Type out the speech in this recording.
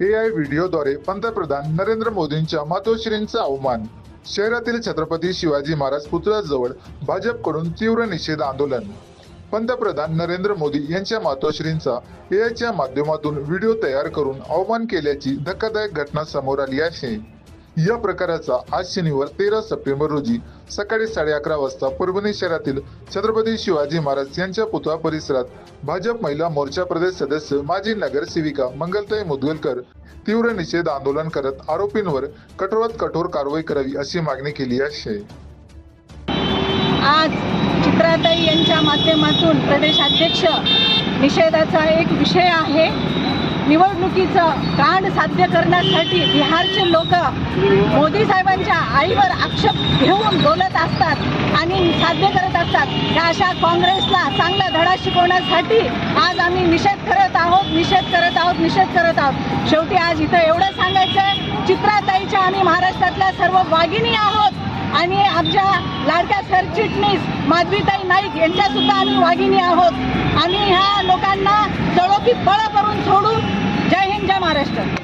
ए I व्हिडिओद्वारे पंतप्रधान नरेंद्र मोदींच्या मातोश्रींचा अवमान. शहरातील छत्रपती शिवाजी महाराज पुतळ्याजवळ भाजपकडून तीव्र निषेध आंदोलन. पंतप्रधान नरेंद्र मोदी यांच्या मातोश्रींचा एआयच्या माध्यमातून व्हिडिओ तयार करून अवमान केल्याची धक्कादायक घटना समोर आली आहे. या प्रकाराचा आज शनिवार तेरा सप्टेंबर रोजी सकाळी साडे अकरा वाजता परभणी शहरातील छत्रपती शिवाजी महाराज यांच्या पुतळा परिसरात भाजप महिला मोर्चा प्रदेश सदस्य माजी नगरसेविका मंगलताई मुदगलकर तीव्र निषेध आंदोलन करत आरोपींवर कठोरात कठोर कारवाई करावी अशी मागणी केली आहे. आज चित्राताई यांच्या माध्यमातून प्रदेशाध्यक्ष निषेधाचा एक विषय आहे. निवडणुकीचं कांड साध्य करण्यासाठी बिहारचे लोक मोदी साहेबांच्या आईवर आक्षेप घेऊन बोलत असतात आणि साध्य करत असतात. त्या अशा काँग्रेसला चांगला धडा शिकवण्यासाठी आज आम्ही निषेध करत आहोत निषेध करत आहोत निषेध करत आहोत. शेवटी आज इथं एवढं सांगायचं आहे चित्राताईच्या आम्ही महाराष्ट्रातल्या सर्व वाघिणी आहोत आणि आमच्या लाडक्या सरचिटणीस माधवीताई नाईक यांच्यासुद्धा आम्ही वाघिणी आहोत. आम्ही ह्या लोकांना जळोकीत बळ करून सोडून जय महाराष्ट्र.